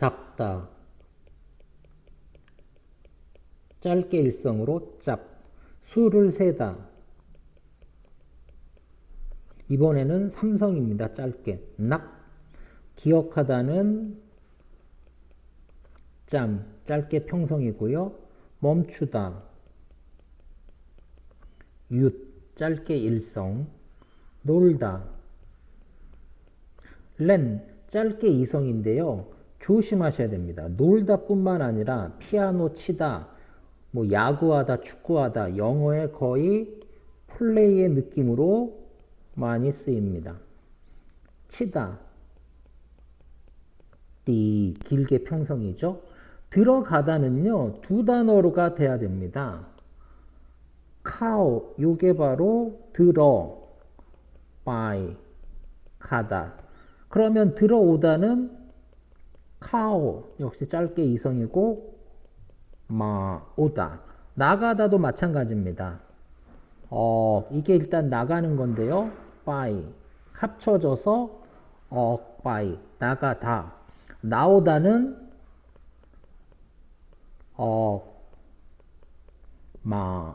잡다. 짧게 일성으로 짭. 수를 세다. 이번에는 삼성입니다. 짧게. 낙. 기억하다는 짬. 짧게 평성이고요. 멈추다. 윷. 짧게 일성. 놀다. 렌. 짧게 이성인데요. 조심하셔야 됩니다. 놀다 뿐만 아니라 피아노 치다, 뭐 야구하다, 축구하다, 영어의 거의 플레이의 느낌으로 많이 쓰입니다. 치다, 띠, 길게 평성이죠. 들어가다는요, 두 단어로가 돼야 됩니다. 카오, 요게 바로 들어, 바이, 가다. 그러면 들어오다는 카오, 역시 짧게 이성이고, 마, 오다. 나가다도 마찬가지입니다. 어, 이게 일단 나가는 건데요. 바이. 합쳐져서 어, 바이. 나가다. 나오다는 어, 마.